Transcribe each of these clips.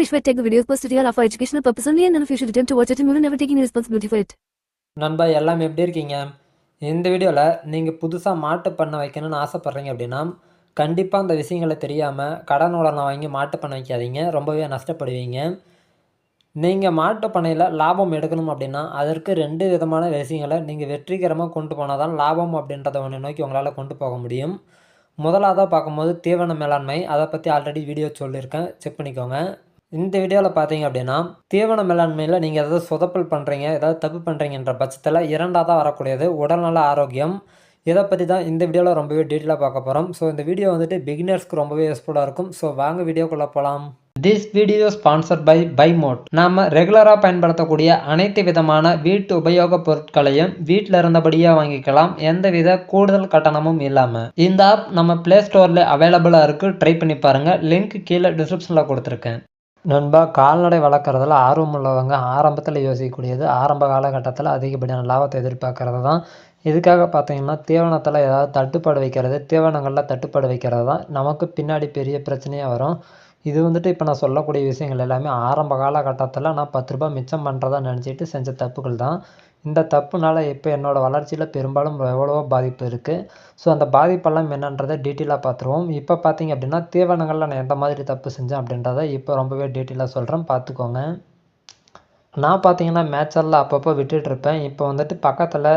Rishwet take the videos posted here are for educational purpose only and none of you should attempt to watch it and we will never take any responsibility for it. நண்பா எல்லாம் எப்படி இருக்கீங்க? இந்த வீடியோவில் நீங்கள் புதுசாக மாட்டு பண்ணை வைக்கணும்னு ஆசைப்பட்றீங்க அப்படின்னா கண்டிப்பாக அந்த விஷயங்களை தெரியாமல் கடன் உடனே வாங்கி மாட்டு பண்ணை வைக்காதீங்க. ரொம்பவே நஷ்டப்படுவீங்க. நீங்கள் மாட்டு பண்ணையில் லாபம் எடுக்கணும் அப்படின்னா அதற்கு ரெண்டு விதமான விஷயங்களை நீங்கள் வெற்றிகரமாக கொண்டு போனால் தான் லாபம் அப்படின்றத ஒன்று நோக்கி உங்களால் கொண்டு போக முடியும். முதலாவதாக பார்க்கும்போது தீவன மேலாண்மை அதை பற்றி ஆல்ரெடி வீடியோ சொல்லியிருக்கேன். செக் பண்ணிக்கோங்க. இந்த வீடியோவில் பார்த்தீங்க அப்படின்னா தீவன மேலாண்மையில் நீங்கள் ஏதாவது சொதப்பல் பண்ணுறீங்க ஏதாவது தப்பு பண்ணுறீங்கன்ற பட்சத்தில் இரண்டாவதாக வரக்கூடியது உடல்நல ஆரோக்கியம். இதை பற்றி தான் இந்த வீடியோவில் ரொம்பவே டீட்டெயிலாக பார்க்க போகிறோம் ஸோ இந்த வீடியோ வந்துட்டு பிகினர்ஸ்க்கு ரொம்பவே யூஸ்ஃபுல்லாக இருக்கும். ஸோ வாங்க வீடியோக்குள்ளே போகலாம் this video sponsor by Bymote நாம் ரெகுலராக பயன்படுத்தக்கூடிய அனைத்து விதமான வீட்டு உபயோகப் பொருட்களையும் வீட்டில் இருந்தபடியே வாங்கிக்கலாம். எந்தவித கூடுதல் கட்டணமும் இல்லாமல் இந்த ஆப் நம்ம ப்ளே ஸ்டோரில் அவைலபிளாக இருக்குது ட்ரை பண்ணி பாருங்கள் லிங்க் கீழே டிஸ்கிரிப்ஷனில் கொடுத்துருக்கேன். நண்பா கால்நடை வளர்க்குறதுல ஆர்வம் உள்ளவங்க ஆரம்பத்தில் யோசிக்கக்கூடியது ஆரம்ப காலகட்டத்தில் அதிகப்படியான லாபத்தை எதிர்பார்க்கறது தான் இதுக்காக பார்த்தீங்கன்னா தீவனத்தில் ஏதாவது தட்டுப்பாடு வைக்கிறது தீவனங்களில் தட்டுப்பாடு வைக்கிறது தான் நமக்கு பின்னாடி பெரிய பிரச்சனையாக வரும். இது வந்துட்டு இப்போ நான் சொல்லக்கூடிய விஷயங்கள் எல்லாமே ஆரம்ப காலகட்டத்தில் நான் பத்து ரூபாய் மிச்சம் பண்ணுறதா நினச்சிட்டு செஞ்ச தப்புகள் தான். இந்த தப்புனால் இப்போ என்னோடய வளர்ச்சியில் பெரும்பாலும் எவ்வளவோ பாதிப்பு இருக்குது ஸோ அந்த பாதிப்பெல்லாம் என்னன்றதை டீட்டெயிலாக பார்த்துருவோம் இப்போ பார்த்தீங்க அப்படின்னா தீவனங்களில் நான் எந்த மாதிரி தப்பு செஞ்சேன் அப்படின்றத இப்போ ரொம்பவே டீட்டெயிலாக சொல்கிறேன் பார்த்துக்கோங்க நான் பார்த்தீங்கன்னா மேய்ச்சலில் அப்பப்போ விட்டுட்ருப்பேன் இப்போ வந்துட்டு பக்கத்தில்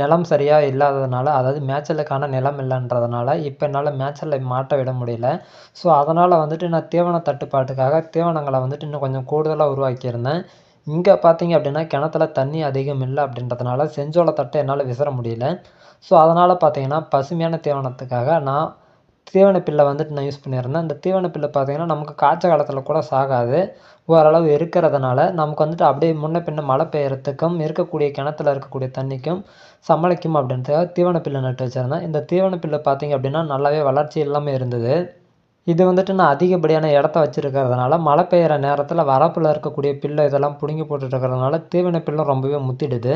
நிலம் சரியாக இல்லாததுனால அதாவது மேய்ச்சலுக்கான நிலம் இல்லைன்றதுனால இப்போ என்னால் மேய்ச்சலில் மாட்ட விட முடியல. ஸோ அதனால் வந்துட்டு நான் தீவன தட்டுப்பாட்டுக்காக தீவனங்களை வந்துட்டு இன்னும் கொஞ்சம் கூடுதலாக உருவாக்கியிருந்தேன். இங்கே பார்த்தீங்க அப்படின்னா கிணத்துல தண்ணி அதிகம் இல்லை அப்படின்றதுனால செஞ்சோலை தட்டை என்னால் விசிற முடியல. ஸோ அதனால் பார்த்தீங்கன்னா பசுமையான தீவனத்துக்காக நான் தீவனப்பில்லை வந்துட்டு நான் யூஸ் பண்ணியிருந்தேன். அந்த தீவன பில்லு பார்த்தீங்கன்னா நமக்கு காய்ச்ச காலத்தில் கூட சாகாது. ஓரளவு இருக்கிறதுனால நமக்கு வந்துட்டு அப்படியே முன்ன பின்ன மழை பெய்யறதுக்கும் இருக்கக்கூடிய கிணத்துல இருக்கக்கூடிய தண்ணிக்கும் சமாளிக்கும் அப்படின்றதுக்காக தீவன பில்லு நட்டு வச்சுருந்தேன். இந்த தீவன பில்லு பார்த்தீங்க அப்படின்னா நல்லாவே வளர்ச்சி இல்லாமல் இருந்தது. இது வந்துட்டு நான் அதிகப்படியான இடத்த வச்சுருக்கிறதுனால மழை பெய்கிற நேரத்தில் வரப்பில் இருக்கக்கூடிய பில்லை இதெல்லாம் பிடுங்கி போட்டுட்ருக்கிறதுனால தீவன பில்லும் ரொம்பவே முத்திடுது.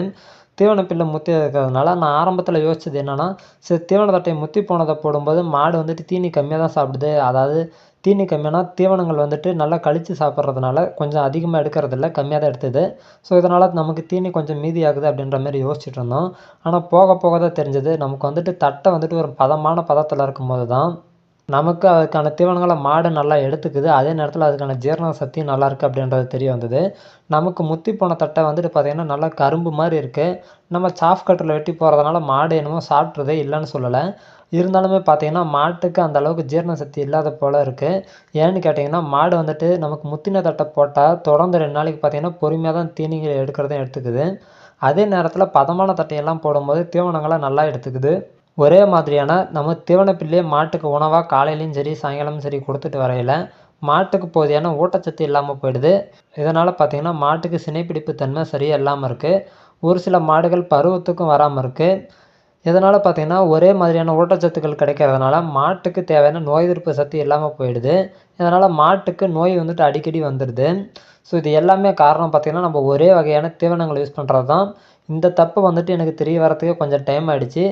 தீவன பில்லை முத்தி இருக்கிறதுனால நான் ஆரம்பத்தில் யோசிச்சது என்னென்னா சரி தீவன தட்டை முத்தி போனதை போடும்போது மாடு வந்துட்டு தீனி கம்மியாக தான் சாப்பிடுது. அதாவது தீனி கம்மியானா தீவனங்கள் வந்துட்டு நல்லா கழித்து சாப்பிட்றதுனால கொஞ்சம் அதிகமாக எடுக்கிறதில்ல கம்மியாக தான் எடுத்தது. ஸோ இதனால் நமக்கு தீனி கொஞ்சம் மீதி ஆகுது அப்படின்ற மாதிரி யோசிச்சுட்டு இருந்தோம். ஆனால் போக போக தான் தெரிஞ்சது நமக்கு வந்துட்டு தட்டை வந்துட்டு ஒரு பதமான பதத்தில் இருக்கும்போது தான் நமக்கு அதுக்கான தீவனங்களை மாடு நல்லா எடுத்துக்குது. அதே நேரத்தில் அதுக்கான ஜீரண சக்தியும் நல்லாயிருக்கு அப்படின்றது தெரிய வந்தது. நமக்கு முத்தி போன தட்டை வந்துட்டு பார்த்திங்கன்னா நல்லா கரும்பு மாதிரி இருக்குது நம்ம சாஃப் கட்டரில் வெட்டி போகிறதுனால மாடு என்னமோ சாப்பிட்றதே இல்லைன்னு சொல்லலை. இருந்தாலுமே பார்த்தீங்கன்னா மாட்டுக்கு அந்த அளவுக்கு ஜீரண சக்தி இல்லாத போல் இருக்குது ஏன்னு கேட்டிங்கன்னா மாடு வந்துட்டு நமக்கு முத்தின தட்டை போட்டால் தொடர்ந்து ரெண்டு நாளைக்கு பார்த்தீங்கன்னா பொறுமையாக தான் தீனிகள் எடுக்கிறதும் எடுத்துக்குது. அதே நேரத்தில் பதமான தட்டையெல்லாம் போடும்போது தீவனங்களை நல்லா எடுத்துக்குது. ஒரே மாதிரியான நம்ம தீவனப்பில்லையே மாட்டுக்கு உணவாக காலையிலையும் சரி சாயங்காலமும் சரி கொடுத்துட்டு வரையில் மாட்டுக்கு போதியான ஊட்டச்சத்து இல்லாமல் போயிடுது. இதனால் பார்த்திங்கன்னா மாட்டுக்கு சினைப்பிடிப்பு தன்மை சரியாக இல்லாமல் இருக்குது ஒரு சில மாடுகள் பருவத்துக்கும் வராமல் இருக்குது இதனால் பார்த்திங்கன்னா ஒரே மாதிரியான ஊட்டச்சத்துக்கள் கிடைக்கிறதுனால மாட்டுக்கு தேவையான நோய் எதிர்ப்பு சக்தி இல்லாமல் போயிடுது. இதனால் மாட்டுக்கு நோய் வந்துட்டு அடிக்கடி வந்துடுது. ஸோ இது எல்லாமே காரணம் பார்த்திங்கன்னா நம்ம ஒரே வகையான தீவனங்கள் யூஸ் பண்ணுறது தான் இந்த தப்பு வந்துட்டு எனக்கு தெரிய வரத்துக்கே கொஞ்சம் டைம் ஆகிடுச்சு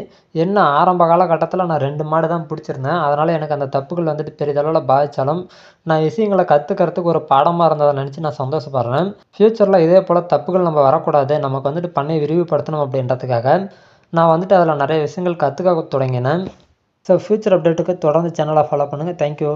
என்ன ஆரம்ப காலகட்டத்தில் நான் ரெண்டு மாடு தான் பிடிச்சிருந்தேன். அதனால் எனக்கு அந்த தப்புகள் வந்துட்டு பெரிதளவில் பாதித்தாலும் நான் விஷயங்களை கற்றுக்கிறதுக்கு ஒரு பாடமாக இருந்ததை நினச்சி நான் சந்தோஷப்படுறேன். ஃப்யூச்சரில் இதே போல் தப்புகள் நம்ம வரக்கூடாது. நமக்கு வந்துட்டு பண்ணை விரிவுபடுத்தணும் அப்படின்றதுக்காக நான் வந்துட்டு அதில் நிறைய விஷயங்கள் கற்றுக்க தொடங்கினேன். ஸோ ஃப்யூச்சர் அப்டேட்டுக்கு தொடர்ந்து சேனலை ஃபாலோ பண்ணுங்கள் தேங்க்யூ